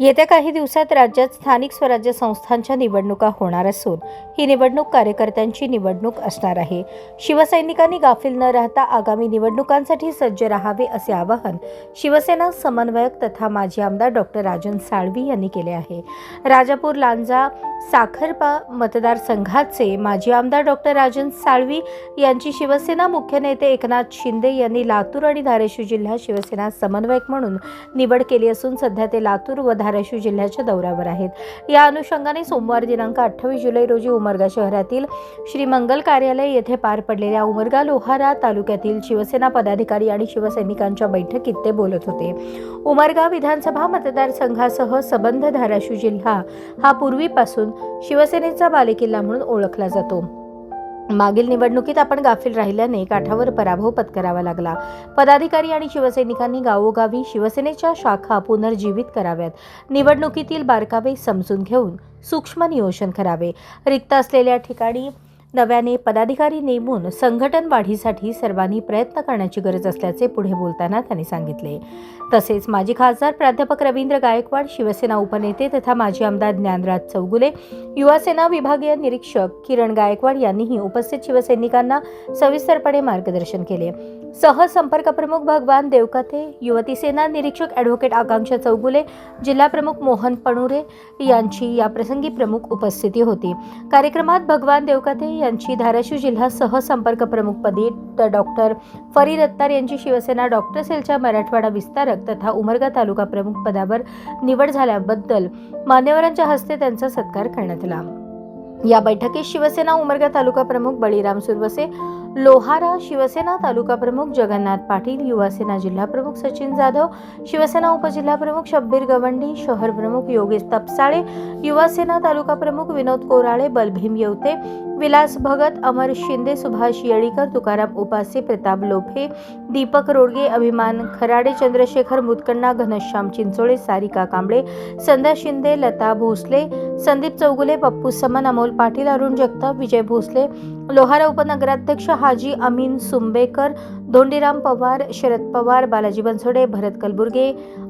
येत्या काही दिवसात राज्यात स्थानिक स्वराज्य संस्थांच्या निवडणुका होणार असून ही निवडणूक कार्यकर्त्यांची निवडणूक असणार आहे. शिवसैनिकांनी गाफील न राहता आगामी निवडणुकांसाठी सज्ज राहावे असे आवाहन शिवसेना समन्वयक तथा माजी आमदार डॉक्टर राजन साळवी यांनी केले आहे. राजापूर लांजा साखरपा मतदारसंघाचे माजी आमदार डॉक्टर राजन साळवी यांची शिवसेना मुख्य नेते एकनाथ शिंदे यांनी लातूर आणि धाराशिव जिल्हा शिवसेना समन्वयक म्हणून निवड केली असून सध्या ते लातूर व धाराशिव जिल्ह्याच्या दौऱ्यावर आहेत. या अनुषंगाने सोमवार दिनांक अठ्ठावीस जुलै रोजी उमरगा शहरातील श्री मंगल कार्यालय येथे पार पडलेल्या उमरगा लोहारा तालुक्यातील शिवसेना पदाधिकारी आणि शिवसैनिकांच्या बैठकीत ते बोलत होते. उमरगा विधानसभा मतदारसंघासह सबंध धाराशिव जिल्हा हा पूर्वीपासून शिवसेनेचा बालेकिल्ला म्हणून ओळखला जातो. मागील निवडणुकीत आपण गाफील राहिल्याने काठावर पराभव पत्करावा लागला. पदाधिकारी आणि शिवसैनिकांनी गावोगावी शिवसेनेच्या शाखा पुनर्जीवित कराव्यात. निवडणुकीतील बारकावे समजून घेऊन सूक्ष्म नियोजन करावे. रिक्त असलेल्या ठिकाणी नव्याने पदाधिकारी नेमून संघटन वाढीसाठी सर्वांनी प्रयत्न करण्याची गरज असल्याचे पुढे बोलताना त्यांनी सांगितले. तसेच माजी खासदार प्राध्यापक रवींद्र गायकवाड शिवसेना उपनेते तथा माजी आमदार ज्ञानराज चौगुले युवासेना विभागीय निरीक्षक किरण गायकवाड यांनीही उपस्थित शिवसैनिकांना सविस्तरपणे मार्गदर्शन केले. सहसंपर्क प्रमुख भगवान देवकाते युवती सेना निरीक्षक ॲडव्होकेट आकांक्षा चौगुले जिल्हा प्रमुख मोहन पणुरे यांची याप्रसंगी प्रमुख उपस्थिती होती. कार्यक्रमात भगवान देवकाते यांची धाराशिव जिल्हा सहसंपर्क प्रमुखपदी तर डॉक्टर फरीद अत्तार यांची शिवसेना डॉक्टर सेलच्या मराठवाडा विस्तारक तथा उमरगा तालुका प्रमुख पदावर निवड झाल्याबद्दल मान्यवरांच्या हस्ते त्यांचा सत्कार करण्यात आला. या बैठकीत शिवसेना उमरगा तालुका प्रमुख बळीराम सुरवसे लोहारा शिवसेना तालुका प्रमुख जगन्नाथ पाटील युवासेना जिल्हा प्रमुख सचिन जाधव शिवसेना उपजिल्हा प्रमुख शब्बीर गवंडी शहर प्रमुख योगेश तपसाळे युवासेना तालुका प्रमुख विनोद कोराळे बलभीम येवते विलास भगत अमर शिंदे सुभाष येळीकर तुकाराम उपासे प्रताप लोफे दीपक रोडगे अभिमान खराडे चंद्रशेखर मुतकण्णा घनश्याम चिंचोळे सारिका कांबळे संध्या शिंदे लता भोसले संदीप चौगुले पप्पू समन अमोल पाटील अरुण जगताप विजय भोसले लोहारा उपनगराध्यक्ष हाजी अमीन सुंबेकर धोंडीराम पवार शरद पवार बालाजी बनसोडे भरत कलबुर्गे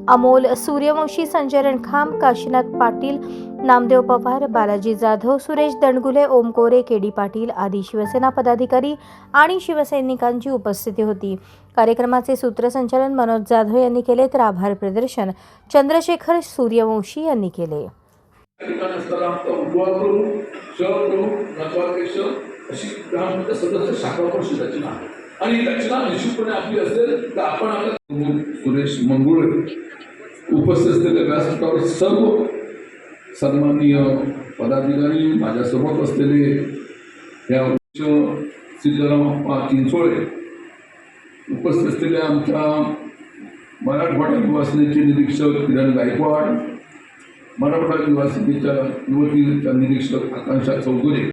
अमोल सूर्यवंशी संजय रणखाम काशीनाथ पाटील नामदेव पवार बालाजी जाधव सुरेश दणगुले ओम कोरे के डी पाटील आदी शिवसेना पदाधिकारी आणि शिवसैनिकांची उपस्थिती होती. कार्यक्रमाचे सूत्रसंचालन मनोज जाधव यांनी केले तर आभार प्रदर्शन चंद्रशेखर सूर्यवंशी यांनी केले. अशी ग्रामपंचायत सदस्य शाखा परिषद रचना आहे आणि ही रचना निश्चितपणे आपली असेल तर आपण आपल्या सुरेश मंगुळे उपस्थित असलेल्या व्यासपीठावर सर्व सन्माननीय पदाधिकारी माझ्यासोबत असलेले या उच्च सिद्धरामप्पा चिंचोळे उपस्थित असलेल्या आमच्या मराठवाडा निवासनेचे निरीक्षक किरण गायकवाड मराठवाडा युवा युवतीच्या निरीक्षक आकांक्षा चौधरी